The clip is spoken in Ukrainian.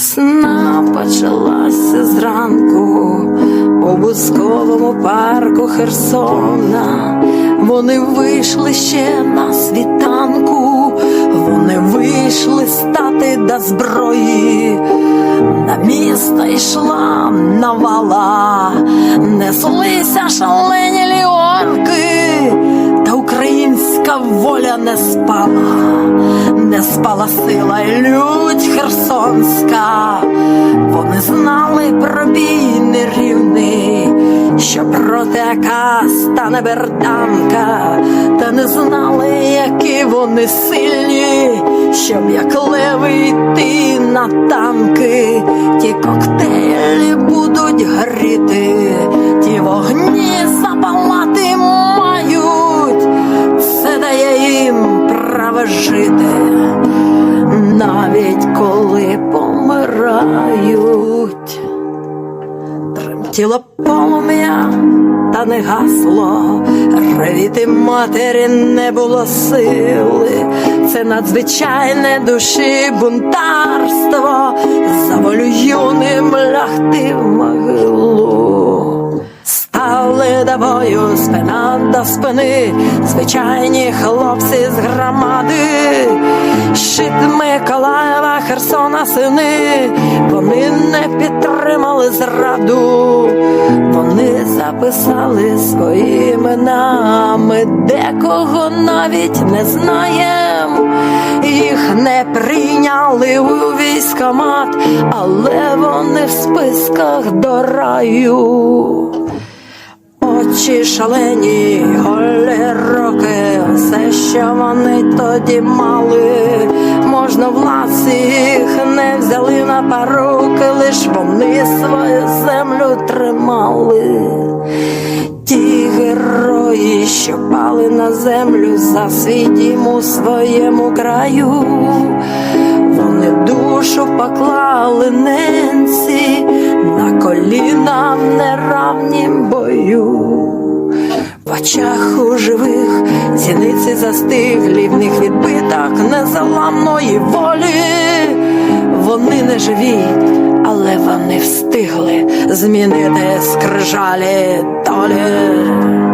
Весна почалася зранку у бусковому парку Херсона. Вони вийшли ще на світанку, вони вийшли стати до зброї. На місто йшла навала, неслися шалені ліорки, та українська воля не спала, не спала сила і лють херсонська. Вони знали про бій нерівний, що проти яка стане берданка, та не знали, які вони сильні, щоб як леви йти на танки, ті коктейлі будуть горіти, ті вогні запалати мають, це дає їм право жити, Тремтіло полум'я, та не гасло, ревіти матері не було сили, це надзвичайне душі бунтарство, за волю юним лягти в могилу. Стали бою спина до спини, звичайні хлопці з громади, щит Миколаєва, Херсона, сини, вони не підтримали зраду, вони записали свої імена, ми декого навіть не знаєм, їх не прийняли у військомат, але вони в списках до раю. Очі шалені, голі роки, все, що вони тоді мали, можна влас їх не взяли на поруки, лиш вони свою землю тримали. Ті герої, що пали на землю за свій дім у своєму краю, вони душу поклали очах у живих зіниці застиглі, в них відбиток незаламної волі. Вони не живі, але вони встигли змінити скрижалі долі.